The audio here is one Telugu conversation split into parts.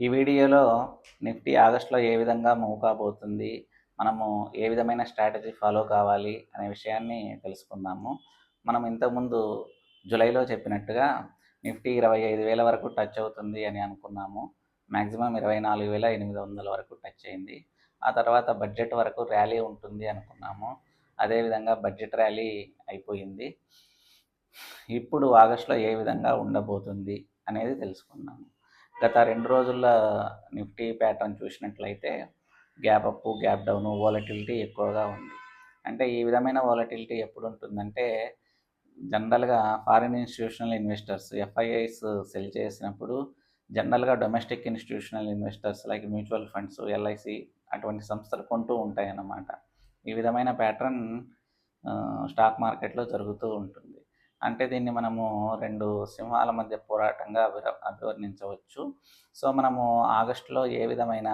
ఈ వీడియోలో నిఫ్టీ ఆగస్టులో ఏ విధంగా మూవ్ కాబోతుంది మనము ఏ విధమైన స్ట్రాటజీ ఫాలో కావాలి అనే విషయాన్ని తెలుసుకుందాము. మనం ఇంతకుముందు జూలైలో చెప్పినట్టుగా నిఫ్టీ ఇరవై ఐదు వేల వరకు టచ్ అవుతుంది అని అనుకున్నాము. మ్యాక్సిమం ఇరవై నాలుగు వేల ఎనిమిది వందల వరకు టచ్ అయింది. ఆ తర్వాత బడ్జెట్ వరకు ర్యాలీ ఉంటుంది అనుకున్నాము. అదేవిధంగా బడ్జెట్ ర్యాలీ అయిపోయింది. ఇప్పుడు ఆగస్టులో ఏ విధంగా ఉండబోతుంది అనేది తెలుసుకున్నాము గత రెండు రోజుల నిఫ్టీ ప్యాటర్న్ చూసినట్లయితే gap up gap down volatility ఎక్కువగా ఉంది. అంటే ఈ విధమైన వాలటిలిటీ ఎప్పుడు ఉంటుందంటే జనరల్గా foreign institutional investors FIIs sell చేసినప్పుడు జనరల్గా domestic institutional investors like mutual funds LIC అటువంటి సంస్థలు కొంటూ ఉంటాయి అన్నమాట ఈ విధమైన ప్యాటర్న్ స్టాక్ మార్కెట్లో జరుగుతూ ఉంటుంది. అంటే దీన్ని మనము రెండు సింహాల మధ్య పోరాటంగా అభిర అభివర్ణించవచ్చు. సో మనము ఆగస్టులో ఏ విధమైన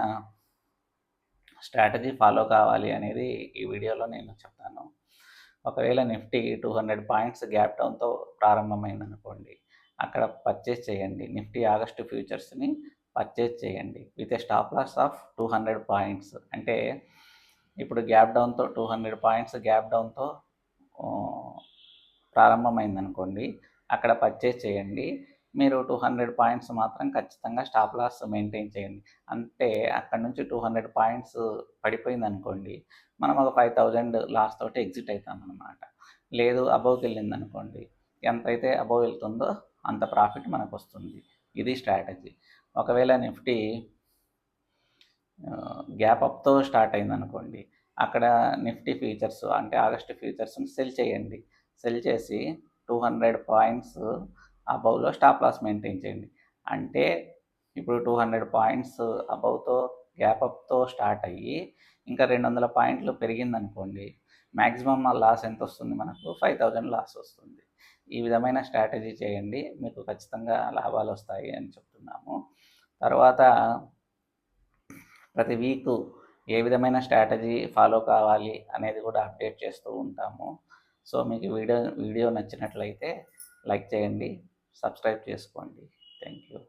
స్ట్రాటజీ ఫాలో కావాలి అనేది ఈ వీడియోలో నేను చెప్తాను. ఒకవేళ Nifty two hundred points gap డౌన్తో ప్రారంభమైంది అనుకోండి అక్కడ పర్చేస్ చేయండి. నిఫ్టీ ఆగస్టు ఫ్యూచర్స్ని పర్చేస్ చేయండి. With a stop loss of two hundred points. అంటే ఇప్పుడు గ్యాప్ డౌన్తో టూ హండ్రెడ్ పాయింట్స్ గ్యాప్ డౌన్తో ప్రారంభమైంది అనుకోండి అక్కడ పర్చేస్ చేయండి. మీరు టూ హండ్రెడ్ పాయింట్స్ మాత్రం ఖచ్చితంగా స్టాప్ లాస్ మెయింటైన్ చేయండి. అంటే అక్కడ నుంచి టూ హండ్రెడ్ పాయింట్స్ పడిపోయింది అనుకోండి మనం ఒక ఫైవ్ థౌజండ్ లాస్ తోటి ఎగ్జిట్ అవుతాం అనమాట లేదు అబోవ్కి వెళ్ళింది అనుకోండి ఎంతైతే అబోవ్ వెళ్తుందో అంత ప్రాఫిట్ మనకు వస్తుంది ఇది స్ట్రాటజీ ఒకవేళ నిఫ్టీ గ్యాప్ అప్తో స్టార్ట్ అయింది అనుకోండి అక్కడ నిఫ్టీ ఫీచర్స్ అంటే ఆగస్ట్ ఫ్యూచర్స్ని సెల్ చేయండి. సెల్ చేసి టూ హండ్రెడ్ పాయింట్స్ అబవ్లో స్టాప్ లాస్ మెయింటైన్ చేయండి. అంటే ఇప్పుడు టూ హండ్రెడ్ పాయింట్స్ అబవ్తో గ్యాప్తో స్టార్ట్ అయ్యి ఇంకా రెండు వందల పాయింట్లు పెరిగిందనుకోండి మ్యాక్సిమం లాస్ ఎంత వస్తుంది మనకు? ఫైవ్ థౌజండ్ లాస్ వస్తుంది. ఈ విధమైన స్ట్రాటజీ చేయండి. మీకు ఖచ్చితంగా లాభాలు వస్తాయి అని చెప్తున్నాము. తర్వాత ప్రతి వీక్ ఏ విధమైన స్ట్రాటజీ ఫాలో కావాలి అనేది కూడా అప్డేట్ చేస్తూ ఉంటాము. సో మీకు వీడియో వీడియో నచ్చినట్లయితే లైక్ చేయండి సబ్స్క్రైబ్ చేసుకోండి. Thank you.